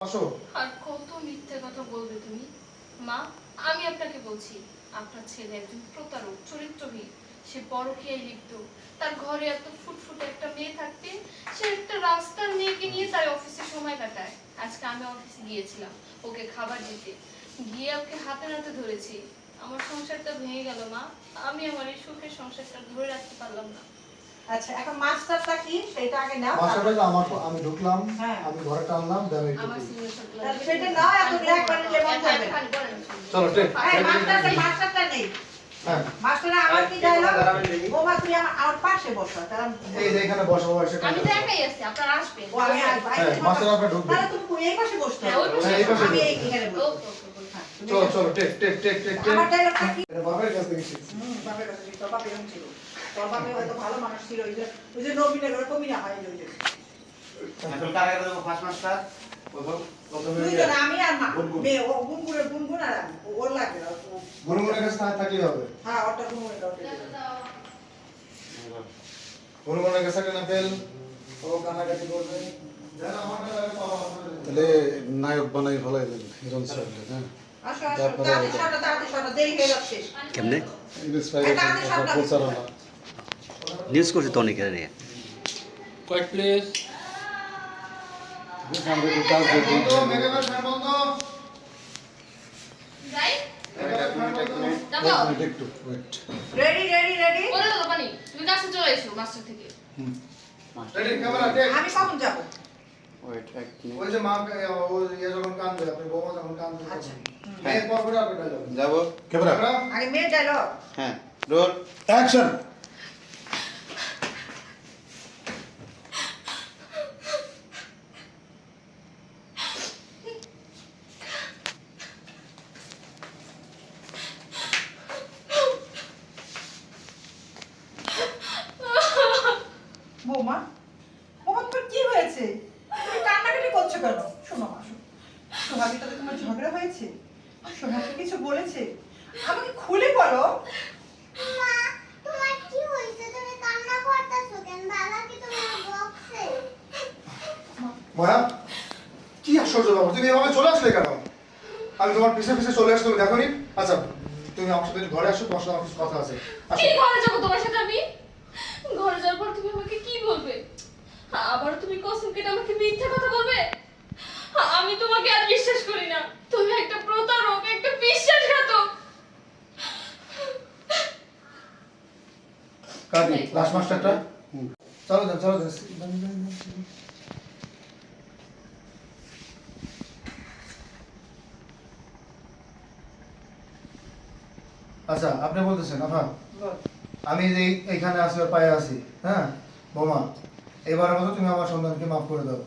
আসো আর কত মিথ্যে কথা বলবে তুমি? মা, আমি আপনাকে বলছি, আপনার ছেলে একজন প্রতারক, চরিত্রহীন। সে লিপ্ত। তার ঘরে এত ফুটফুটে একটা মেয়ে থাকতে, সে একটা রাস্তার মেয়েকে নিয়ে তার অফিসে সময় কাটায়। আজকে আমি অফিসে গিয়েছিলাম, ওকে খাবার দিতে। গিয়ে ওকে হাতে নাতে ধরেছি। আমার সংসারটা ভেঙে গেল মা। আমি আমার এই সুখের সংসারটা ধরে রাখতে পারলাম না। আচ্ছা এখন মাস্টারটা কি? সেটা আগে নাও মাস্টারটা আমার আমি ঢুকলাম হ্যাঁ। আমি ঘরে টানলাম দেন একটু আমার সিগনেচার তাহলে সেটা নাও এত ব্ল্যাক করে লেমন থাকবে চলো টেক এই মাস্টারটা মাস্টারটা নেই। হ্যাঁ। মাস্টাররা আমার কি ডায়লগ ও মা আমার আমার পাশে বসো তাহলে এই যে এখানে বসো বসে আমি তো একাই আছি আপনারা আসবেন। ও আমি আসব হ্যাঁ মাস্টার আপনি ঢুকবেন। তাহলে তুমি এই পাশে বসতে হ্যাঁ, ওই পাশে হ্যাঁ, এই পাশে আমি ঢুকবেন। বসবো। ওকে ওকে ওকে হ্যাঁ, তুমি চলো চলো take take take take. Take আমার ডায়লগটা কি? বাবার কাছ শিখছি হুম, বাপের কাছে ছিল, তোর বাপ ছিল। তোর বাপে হয়তো ভালো মানুষ ছিল, ওই যে- ওই যে নবীনের ঘরে কবিরা হয়, ওই যে। আমি আর মা। মেয়ে, ও গুনগুন আর আমি। ওর লাগবে না, গুনগুনের কাছে থাক- হবে হ্যাঁ, গুনগুনের। গুনগুনের কাছে না ও কানাকাটি করবে। তাহলে নায়ক বানাই ফেলাইলেন হিরণ সাহেবকে হ্যাঁ হয়ে। কেমনে প্রচারণা নিউজ করছে তো অনেকের নিয়ে। কয়েক প্লেস. আমি কখন যাব? ওয়েট এক মিনিট ওই যে মা ও ইয়ে যখন কান্দবে আপনি বৌমা যখন আচ্ছা। ক্যামেরা, আগে মেয়ে ডায়লগ হ্যাঁ রোল। অ্যাকশন বৌমা বৌমা তোমার কি হয়েছে তুমি কান্নাকাটি করছ কেন শোনো শোনো। সোহাগের সাথে তোমার ঝগড়া হয়েছে? সোহাগকে কিছু বলেছে? আমাকে খুলে বলো। মা তোমার কি হইছে তুমি কান্না করতেছো কেন? বাবা কি তোমার বকছে? মায়া, কি আশ্চর্য ব্যাপার? তুমি এভাবে চলে আসলে কেন? আমি তোমার পিছে পিছে চলে আসলে তুমি দেখো নি আচ্ছা তুমি আমার সাথে ঘরে আসো তোমার সাথে আমার কিছু কথা আছে। আসো কি ঘরে যাব তোমার সাথে আমি? ঘরে যাওয়ার পর তুমি আমাকে কি বলবে? আবার তুমি কসম কেটে আমাকে মিথ্যা কথা বলবে? আমি তোমাকে আর বিশ্বাস করি না। তুমি একটা প্রতারক একটা বিশ্বাসঘাতক। কাটি লাস্ট মাস্টারটা চলো যান চলো যান আচ্ছা আপনি বলতেছেন আফা। আমি যে এই- এইখানে আসি পায়ে আছি হ্যাঁ? বোমা এবারের মতো তুমি আমার সন্তানকে মাফ করে দাও।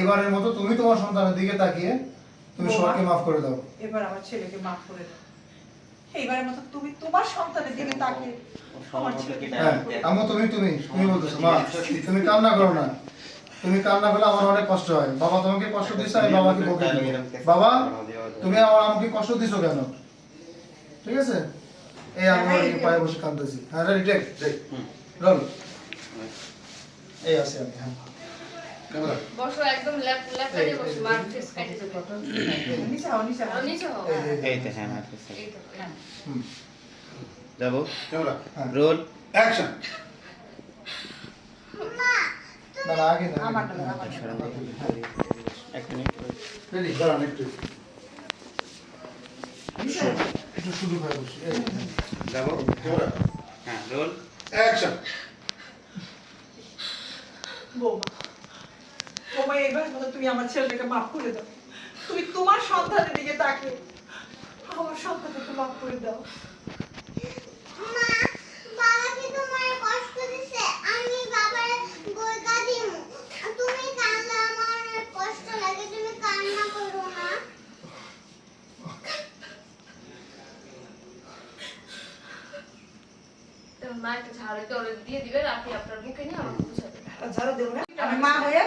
এবারের মতো তুমি তোমার সন্তানের দিকে তাকিয়ে তুমি সবাইকে মাফ করে দাও। এবার আমার ছেলেকে মাফ করে দাও। এইবারের মতো তুমি তোমার সন্তানের দিকে তাকিয়ে আমার ছেলেকে হ্যাঁ আম্মু তুমি তুমি তুমি বলতেছো মা তুমি কান্না করো না। তুমি কান্না করলে আমার অনেক কষ্ট হয়। বাবা তোমাকে কষ্ট দিচ্ছে আমি বাবাকে বকে বাবা তুমি আমার আমাকে কষ্ট দিছো কেন? ঠিক আছে? এই আমি এই পায়ে বসে কাঁদতেছি। হ্যাঁ এই আছে আমি হ্যাঁ। ক্যামেরা বসো একদম ল্যাপ ল্যাপ এই, বসো মার ফেস কাটে নিচে হও নিচে হও নিচে হও। এই, এই, এই তো হ্যাঁ। এই তো হ্যাঁ। হুম, যাব? ক্যামেরা হ্যাঁ। রোল। অ্যাকশন। মা না আগে না আমার না, আমার এক মিনিট রেডি দাঁড়ান একটু। একটু শুরু বসি। ক্যামেরা। হ্যাঁ রোল। অ্যাকশন। বৌমা। এবার মতো তুমি আমার ছেলেটাকে মাফ করে দাও। তুমি তোমার সন্তানের দিকে তাকিয়ে আমার সন্তানকে মাফ করে দাও। মা বাবা কি তোমার কষ্ট দিছে? আমি বাবার বইকা দিমু। তুমি কান্না আমার অনেক কষ্ট লাগে তুমি কান্না করো না। তোমার মা একটা ঝাড়ু দিয়ে দিবেন আপনি আপনার মুখে নিয়ে আমাকে বুঝাবেন ঝাড়ু দেবো না। মা হয়ে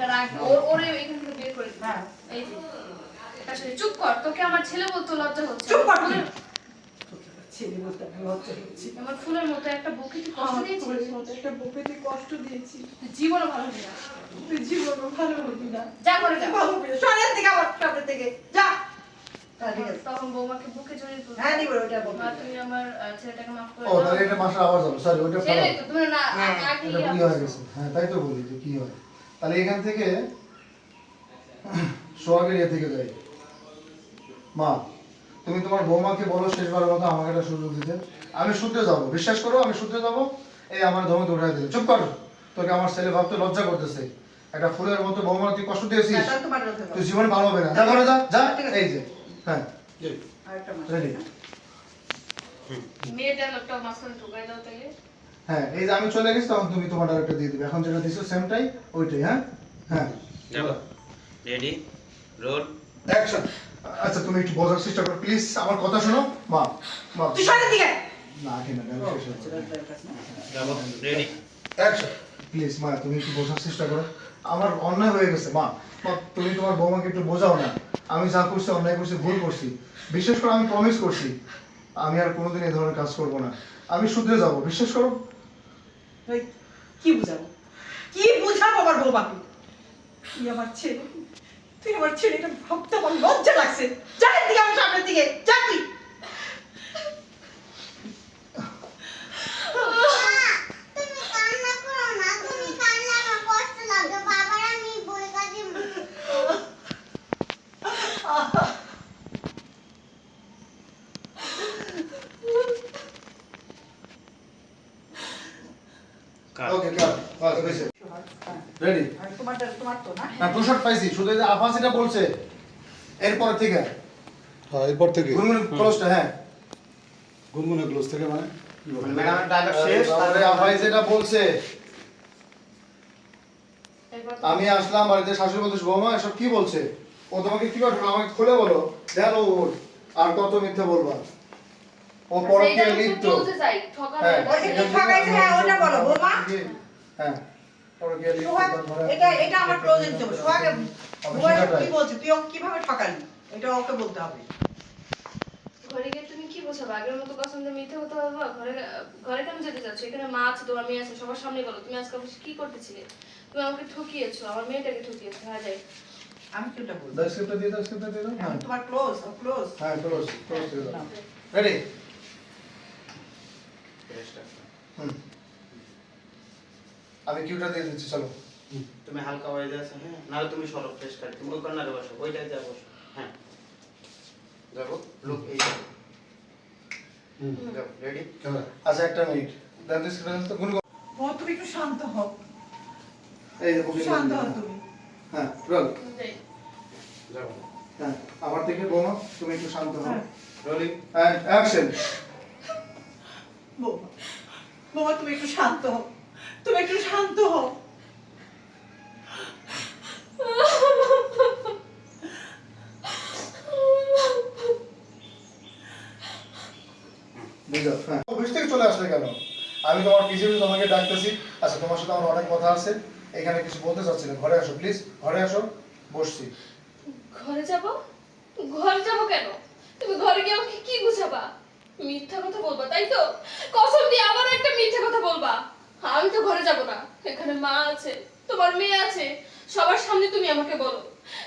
ওইটা রাখব ওরে এখান থেকে বের করে হ্যাঁ এই যে। আসলে চুপ কর তোকে আমার ছেলে বলতে লজ্জা হচ্ছে। চুপ কর তুই। বলে- তোকে বলছি। ছেলে বলতে লজ্জা হচ্ছে। আমার ফুলের মতো একটা বুকে তুই কষ্ট দিয়েছিস? একটা বুকে তুই কষ্ট দিয়েছি। জীবনও ভালো হবে না। তুই জীবনও ভালো হবি না। যা করে যা। ভালো হবি না। থেকে আমার সামনে থেকে। যা। ঠিক আছে। তখন বৌমাকে বুকে জড়িয়ে ধরবো। হ্যাঁ নিব ওটা বলব তুমি আমার ছেলেটাকে মাফ করে ও তাহলে এটা মাসে আবার যাব সরি ওইটা ছেলে তো তুমি না হ্যাঁ, আগে কি হয়ে গেছে। হ্যাঁ তাই তো বলি যে কি হয়। তাহলে এখান থেকে সোহাগের ইয়ে থেকে যাই। মা তুমি তোমার বৌমাকে বলো শেষবারের মতো আমাকে একটা সুযোগ দিতে। আমি শুদ্ধে যাব বিশ্বাস করো আমি শুদ্ধে যাব। এই আমার ধমকে উঠাই দিলে। চুপ কর তোকে আমার ছেলে ভাবতে লজ্জা করতেছে। একটা ফুলের মতো বৌমা তুই কষ্ট দিয়েছিস? তুই জীবনে ভালো হবে না। যা ঘরে যা যা এই যে হ্যাঁ। রেডি মেয়েটা লোকটা মাঝখানে ঢুকাই দাও তাহলে হ্যাঁ এই যে আমি চলে গেছি তখন তুমি তোমার ডাইরেক্টর দিয়ে দিবে। এখন যেটা দিছো সেমটাই ওইটাই হ্যাঁ? হ্যাঁ। রেডি রোল অ্যাকশন আচ্ছা তুমি একটু বোঝার চেষ্টা করো প্লিজ আমার কথা শোনো। মা মা। তুই সরের দিকে। না আগে না আমি যাব রেডি অ্যাকশন প্লিজ মা তুমি একটু বোঝার চেষ্টা করো। আমার অন্যায় হয়ে গেছে মা। তুমি তোমার বৌমাকে একটু বোঝাও না। আমি যা করছি অন্যায় করছি ভুল করছি। বিশেষ করে আমি প্রমিস করছি আমি আর কোনোদিন এই ধরনের কাজ করব না। আমি শুধরে যাব। বিশ্বাস করো কি বুঝাবো? কি বুঝাবো আমার বৌমাকে? তুই আমার ছেলে। তুই আমার ছেলেটা ভাবতে আমার লজ্জা লাগছে। যার দিকে আমার সামনের দিকে। যা তুই মা, তুমি কান্না করো না তুমি কান্না আমার কষ্ট লাগবে বাবার আমি বইকা দিব ওকে কাট বাস হয়েছে রেডি আর তোমারটা তোমার তো না। না টু শট পাইছি শুধু যে আফাস এটা বলছে। এরপর থেকে। হ্যাঁ এরপর থেকে। গুনগুন ক্লোজটা হ্যাঁ। গুনগুনে ক্লোজ থেকে মানে? ম্যাডামের ডায়লগ শেষ তারপরে আফাই যেটা বলছে। আমি আসলাম বাড়িতে শাশুড়ি বলতেছে বৌমা এসব কি বলছে? ও তোমাকে কি করবে আমাকে খুলে বলো। দেন ও ওর। আর কত মিথ্যে বলবা। ও পরকে লিপ্ত। যাই হ্যাঁ। হ্যাঁ, ওটা বলো, বৌমা। হ্যাঁ। পরকে লিপ্ত সোহাগ এটা আমার সোহাগ কি বলছে? তুই কীভাবে ঠকালি? এটা ওকে বলতে হবে। ঘরে গিয়ে তুমি কি বোঝাবো আগের মতো কসম মিথ্যে কথা বলব? ঘরে ঘরে কেন যেতে যাচ্ছ এখানে মা আছে তোমার মেয়ে আছে সবার সামনে বলো। তুমি আজকে অফিসে কি করতেছিলে? তুমি আমাকে ঠকিয়েছো আমার মেয়েটাকে ঠকিয়েছো হ্যাঁ যাই। আমি কি ওটা বলব? দাও স্ক্রিপ্টটা দিয়ে দাও স্ক্রিপ্টটা দিয়ে দাও। হ্যাঁ তোমার ক্লোজ ক্লোজ হ্যাঁ ক্লোজ ক্লোজ দিয়ে দাও। রেডি হুম আমি কিউটা দিয়ে দিচ্ছি চলো। তুমি হালকা হয়ে যাচ্ছে হ্যাঁ। নাহলে তুমি সরো ফ্রেশ কাট তুমি ওই কর্নারে বসো ওইটাই যা বসো। হ্যাঁ। যাব? লুক এই যাব রেডি আচ্ছা একটা মিনিট দেন স্ক্রিপ্টটা তো গুনগুন ও তুমি একটু শান্ত হও। এই একটু শান্ত হও তুমি। হ্যাঁ রোল। যাব। হ্যাঁ আমার থেকে বোমা তুমি একটু শান্ত হও। হ্যাঁ। রোলিং। অ্যান্ড অ্যাকশন বৌমা বৌমা তুমি একটু শান্ত হও। তুমি একটু শান্ত হও। হ্যাঁ। অফিস থেকে চলে আসলে কেন? আমি তোমার পিছিয়ে তোমাকে ডাকতেছি। আচ্ছা তোমার সাথে আমার অনেক কথা আছে। এখানে কিছু বলতে চাচ্ছি না ঘরে আসো প্লিজ ঘরে আসো বসছি। ঘরে যাব? ঘরে যাব কেন? তুমি ঘরে গিয়ে আমাকে কি বুঝাবা? মিথ্যা কথা বলবা তাই তো? কসম দিয়ে আবার একটা মিথ্যা কথা বলবা। আমি তো ঘরে যাব না। এখানে মা আছে, তোমার মেয়ে আছে। সবার সামনে তুমি আমাকে বলো,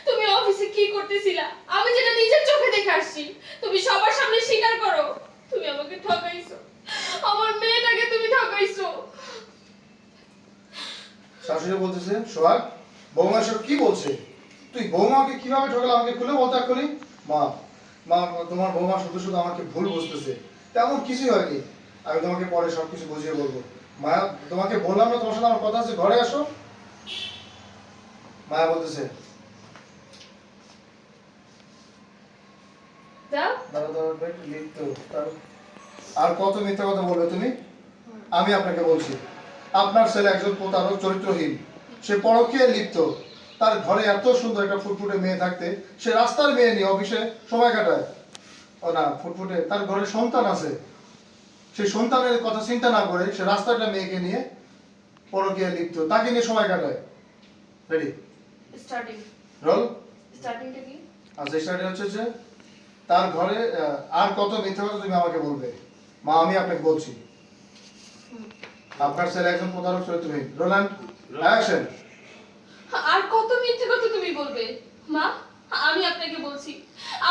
তুমি অফিসে কি করতেছিলা? আমি যেটা নিজের চোখে দেখে আসছি, তুমি সবার সামনে স্বীকার করো। তুমি আমাকে ঠকাইছো। আমার মেয়েটাকে তুমি ঠকাইছো। শাশুড়ি বলতেছে, সোহাগ, বৌমা সব কি বলছে? তুই বৌমাকে কীভাবে ঠকালে আমাকে খুলে বলতে এক্ষুনি? মা মা, তোমার বৌমা শুধু শুধু আমাকে ভুল বুঝতেছে। তেমন কিছুই হয়নি। আমি তোমাকে পরে সব কিছু বুঝিয়ে বলব। মায়া তোমাকে বললাম না তোমার সাথে আমার কথা আছে ঘরে আসো। মায়া বলতেছে। আর কত মিথ্যা কথা বলবে তুমি? আমি আপনাকে বলছি আপনার ছেলে একজন প্রতারক চরিত্রহীন। সে পরকীয় লিপ্ত। তার ঘরে এত সুন্দর একটা ফুটফুটে মেয়ে থাকতে সে রাস্তার মেয়ে নিয়ে অফিসে সময় কাটায়। ও না ফুটফুটে তার ঘরে সন্তান আছে। সেই সন্তানের কথা চিন্তা না করে সে রাস্তাটা মেয়েকে নিয়ে পরকীয় লিপ্ত। তাকে নিয়ে সময় কাটায়। রেডি স্টার্টিং রোল স্টার্টিংটা কি? আচ্ছা স্টার্টে হচ্ছে যে তার ঘরে আর কত মিথ্যা কথা তুমি আমাকে বলবে? মা আমি আপনাকে বলছি। আপনার ছেলে একজন প্রতারক তুমি রোল্যান্ড অ্যাকশন আর কত মিথ্যে কথা তুমি বলবে? মা আমি আপনাকে বলছি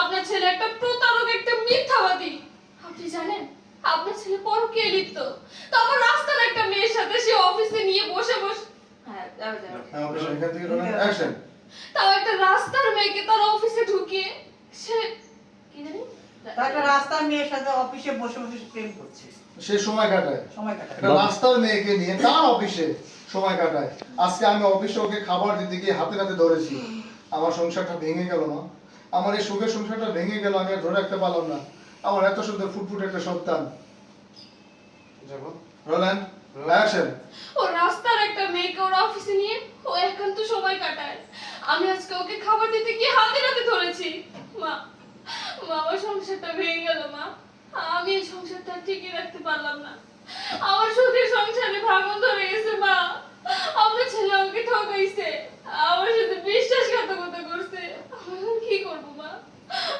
আপনার ছেলে একটা প্রতারক একটা মিথ্যাবাদী। আপনি জানেন আপনার ছেলে পরকীয়ায় লিপ্ত। তারপর রাস্তার একটা মেয়ের সাথে সে অফিসে নিয়ে বসে বসে হ্যাঁ যাও যাও এখান থেকে রোল্যান্ড অ্যাকশন তাও একটা রাস্তার মেয়েকে তার অফিসে ঢুকিয়ে সে কি জানি? একটা রাস্তার মেয়ের সাথে অফিসে বসে বসে প্রেম করছে। সে সময় কাটায়। সময় কাটায়। একটা রাস্তার মেয়েকে নিয়ে তার অফিসে সময় কাটায়। আজকে আমি অফিসে ওকে খাবার দিতে গিয়ে হাতে হাতে ধরেছি। আমার সংসারটা ভেঙে গেল না আমার এই সুখের সংসারটা ভেঙে গেল আমি আর ধরে রাখতে পারলাম না। আমার এত সুন্দর ফুটফুট একটা সন্তান। রোল্যান্ড অ্যাকশন ও রাস্তার একটা মেয়েকে ওর অফিসে নিয়ে ও একান্ত সময় কাটায়। আমি আজকে ওকে খাবার দিতে গিয়ে হাতে হাতে ধরেছি। মা মা আমার সংসারটা ভেঙে গেল মা। আমি এই সংসারটা টিকিয়ে রাখতে পারলাম না। আমার সুখের সংসারে ভাঙন ধরে গেছে মা। আমার ছেলে আমাকে ঠকাইছে। আমার সাথে বিশ্বাসঘাতকতা করছে। আমি কি করব মা?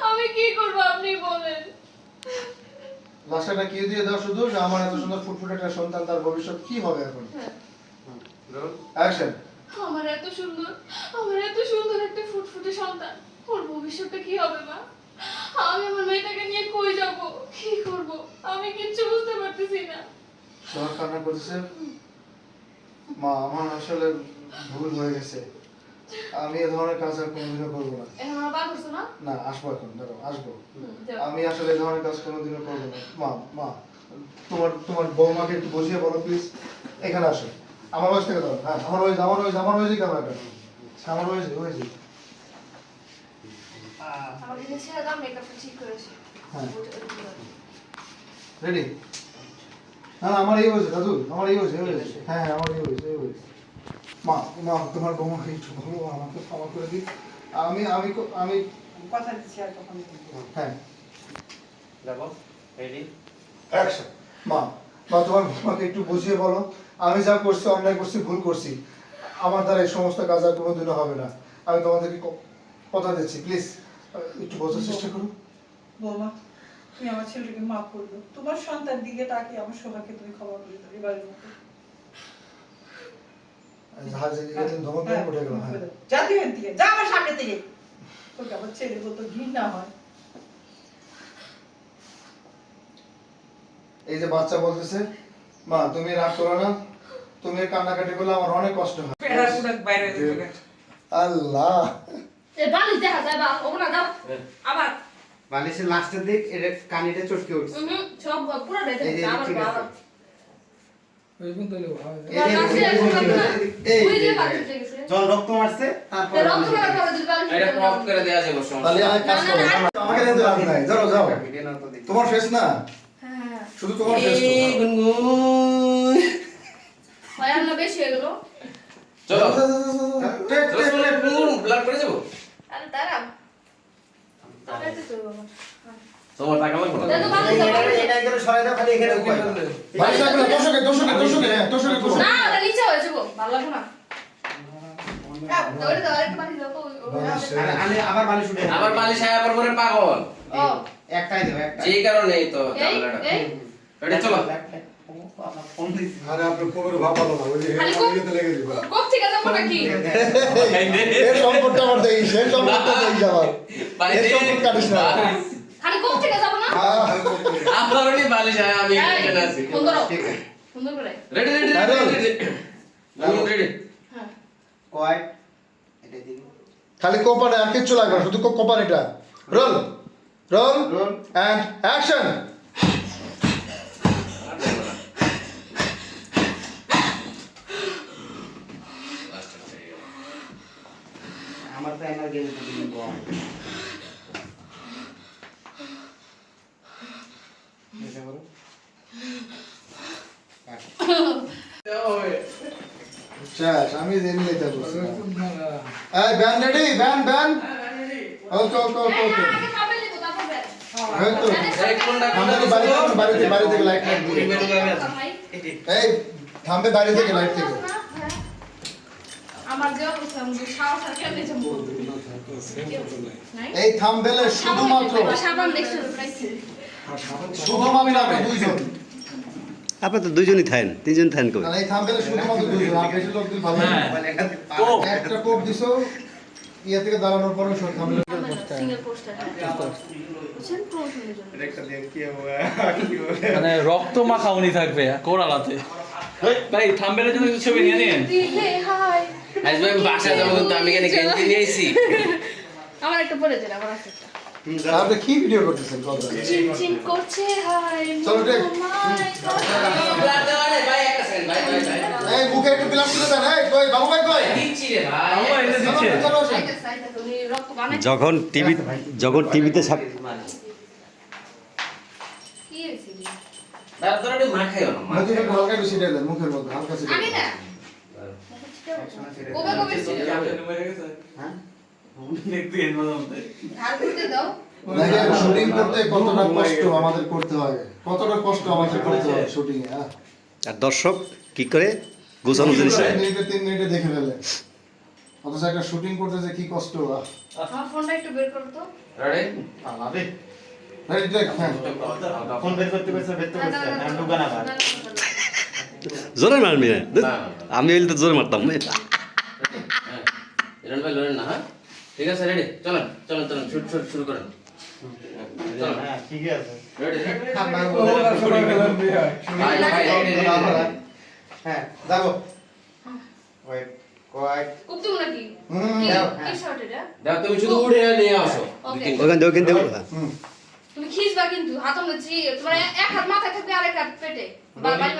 আমি কি করব আপনি বলেন। লাস্টটা কি দিয়ে দাও শুধু যে আমার এত সুন্দর ফুটফুট একটা সন্তান তার ভবিষ্যৎ কি হবে এখন? Roll action. আমার এত সুন্দর আমার এত সুন্দর একটা ফুটফুটে সন্তান ওর ভবিষ্যৎটা কি হবে মা? আমি আমার মেয়েটাকে নিয়ে কই যাব? কি করব? আমি কিচ্ছু বুঝতে পারতেছি না। তোমার কান্না করতেছে? মা আমার আসলে ভুল হয়ে গেছে। আমি এ ধরনের কাজ আর কোনোদিনও করব না। না? না আসব এখন ধরো আসব। আমি আসলে এই ধরনের কাজ কোনোদিনও করব না। মা মা তোমার তোমার বৌমাকে একটু বুঝিয়ে বলো প্লিজ এখানে আসো। আমার বয়স থেকে দাও হ্যাঁ আমার বয়স আমার বয়স আমার বয়সই আমার বয়স বয়স। আমার দিকে ছেড়ে দাও মেকআপটা ঠিক করেছে। হ্যাঁ। রেডি না আমার এই হয়েছে দাদু আমার এই হয়েছে হ্যাঁ হ্যাঁ, আমার এই হয়েছে এই হয়েছে মা মা তোমার বৌমাকে একটু বলো আমাকে ক্ষমা করে দিই আমি আমি আমি কথা দিচ্ছি আর কখন হ্যাঁ। রেডি অ্যাকশন মা মা তোমার বৌমাকে একটু বুঝিয়ে বলো। আমি যা করছি অন্যায় করছি ভুল করছি আমার দ্বারা এই সমস্ত কাজ আর কোনোদিনও হবে না। আমি তোমাদেরকে কথা দিচ্ছি প্লিজ একটু বোঝার চেষ্টা করো। বৌমা তুমি আমার ছেলেটাকে মাফ করে দাও। তোমার সন্তান দিকে তাকে আমার সবাইকে তুমি ক্ষমা করে দাও এবারের মতো। জাহাজে গেছেন ধমক দিয়ে উঠে গেল হ্যাঁ যা তুই এখান যা আমার সামনে থেকে তোকে আমার ছেলে বলতো ঘৃণা হয় এই যে বাচ্চা বলতেছে মা তুমি রাগ করো না তুমি কান্নাকাটি করলে আমার অনেক কষ্ট হয়। বাইরে আল্লাহ। এ বালিশ দেখা যায় বা ও না দাও আবার। বালিশের লাস্টের দিক এটা কানিটা চটকে উঠছে। সব পুরো রেখে এই যে জল রক্ত মারছে তারপর দেখি। তোমার ফেস না হ্যাঁ, হ্যাঁ। শুধু তোমার ফেস হয় চলো। ব্লাড করে যাব। আরে দাঁড়াও। তাকাইতে তো তোমার টাকা লাগবে না? এই- এটা- একদম সরাই দাও, খালি এখানে উপায়। বালিশ রাখবে না, তোষকে, তোষকে, তোষকে, হ্যাঁ, তোষকে, তোষকে। না ওটা নিচে হয়ে যাব। ভালো লাগবে না? হ্যাঁ, আবার বালিশ উঠে আবার বালিশ আয়া পর পাগল। একটাই দেবো একটাই। যে কারণে তো ঝামেলাটা। এটা চলো। আরে আপনার কোমরে ভাব ভালো না ওই যে লেগে যাবে কোপ থেকে যাব নাকি? এর সম্পর্কটা আমার দেখিস, এর সম্পর্কটা দেখিস আমার। এর সম্পর্ক কাটিস না। ওই বালিশ আয়া আমি এখানে আছি। সুন্দর। করে। Ready ready ready. রেডি হ্যাঁ। কয়? এটা দিবি। খালি কোপানে আর কিচ্ছু লাগবে না শুধু কো- কোপানিটা রোল রোল অ্যান্ড অ্যাকশন আমার তো এনার্জি দিন কম এটা বলো শেষ আমি বলছি এই ব্যান রেডি ব্যান ban. Okay okay okay okay. থামবে বাড়ি থেকে লাইট থেকে। হ্যাঁ। এই থামবেলে শুধুমাত্র। দুইজন। আপনার তো দুজনই থাকেন তিনজন থাকেন কবে আর এই থাম্বেলে শুধুমাত্র দুইজন আর বেশি লোক ভালো না। একটা কোপ দিছো ইয়ে থেকে দাঁড়ানোর পরে সব থাম্বেলে সিঙ্গেল পোস্টার বুঝছেন? প্রমোশনের জন্য। মানে রক্ত মাখা উনি থাকবে কোরালাতে। ভাই থাম্বেলের জন্য কিছু ছবি নিয়ে নিন। আজ ভাই বাসায় যাব কিন্তু আমি এখানে গেঞ্জি নিয়ে আমার একটা পরে দিন আমার আছে একটা। আপনি কি ভিডিও করতেছেন কথা চিনচিন করছে হায় চলো, ঠিক। তোমায় কথা ভাই একটা সেকেন্ড ভাই ভাই ভাই এই বুকে একটু বিলাপ করে দেন এই কই বাবু ভাই কই দিচ্ছি রে ভাই বাবা, এটা দিচ্ছে। চলো, চলো, আইতাছে, আইতাছে, উনি রক্ত বানাই যখন টিভি যখন টিভিতে কি হয়েছে কি? দাদা একটু মা খাইও না মা হালকা একটু ছিটিয়ে দেন মুখের মধ্যে হালকা ছিটিয়ে আমি না কবে কবে ছিল হ্যাঁ শুটিং করতে কতটা কষ্ট আমাদের করতে হয় কতটা কষ্ট আমাদের করতে হয় শুটিং এ হ্যাঁ। আর দর্শক কি করে? গোছানো জিনিস মিনিটে তিন মিনিটে দেখে ফেলে। অথচ একটা শুটিং করতে যে কি কষ্ট আমার ফোনটা একটু বের হ্যাঁ। করতে। জোরে মারবি না আমি তো জোরে মারতাম। না হ্যাঁ? ঠিক আছে রেডি চলেন চলেন চলেন শুট শুট শুরু করেন। হ্যাঁ আছে। যাব। তুমি শুধু উড়ে নিয়ে আসো। ওকে ওখান থেকে ওখান থেকে তুমি খিসবা কিন্তু হাত আমরা তোমার এক হাত মাথায় থাকবে আরেক হাত পেটে। বা- বাড়ি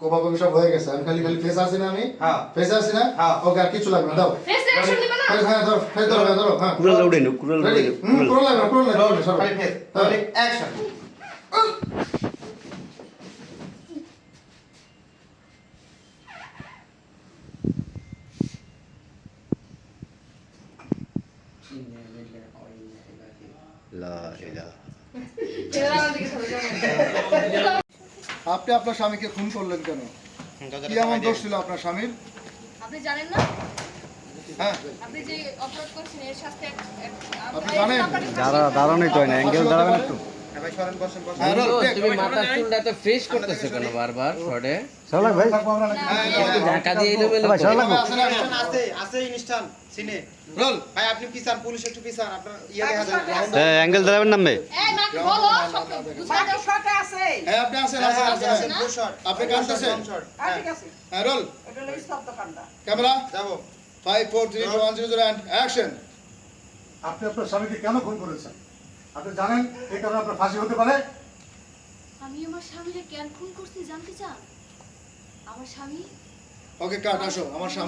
মারছি কোবি সব হয়ে গেছে। আমি খালি খালি ফেস আসি না আমি। হ্যাঁ। ফেস আসি না হ্যাঁ। ওকে আর কিছু লাগবে না দাও। ফেস অ্যাকশন দিবে না। হ্যাঁ ধরো ফেস ধরো হ্যাঁ, ধরো হ্যাঁ। কুড়াল উঠে নো কুড়াল উঠে রেডি নো, পুরো লাগবে পুরো লাগবে সব খালি ফেস তাহলে অ্যাকশন লা ইলাহা। এবার আমার দিকে ধরো যাও। আপনি আপনার স্বামীকে খুন করলেন কেন? কি এমন দোষ ছিল আপনার স্বামীর? আপনি জানেন না? হ্যাঁ। আপনি যে অপরাধ করছেন এর শাস্তি আপনি জানেন? দাঁড়া দাঁড়ানোই তো না অ্যাঙ্গেল দাঁড়াবেন একটু। ভাই সরেন বসেন বসেন। Roll, take। তুমি মাথার চুলটা ফ্রেশ করতেছো কেন বারবার? শর্টে শালাক ভাই। ঢাকা দিয়ে এলো বেলো ভাই শালাক আছে আছে না? আছে আছে ইনস্টান সিনে। রোল ভাই আপনি পুলিশ একটু আপনার ইয়ে দেখা যায় অ্যাঙ্গেল দাঁড়াবেন নামবে এই মা বলো সব বুঝা আছে। হ্যাঁ আপনি আছেন আছেন আছেন আছেন। ফুল শট আপনি কাঁদতেছেন? হ্যাঁ, ঠিক আছে। হ্যাঁ রোল। এটা হলো স্তব্ধ কান্ডা ক্যামেরা? যাব। Five four three two one zero zero and action আপনি আপনার স্বামীকে কেন খুন করেছেন? আপনি জানেন এই কারণে আপনার ফাঁসি হতে পারে? আমি আমার স্বামীকে কেন খুন করছি জানতে চান আমার স্বামী? ওকে কাট আসো আমার সামনে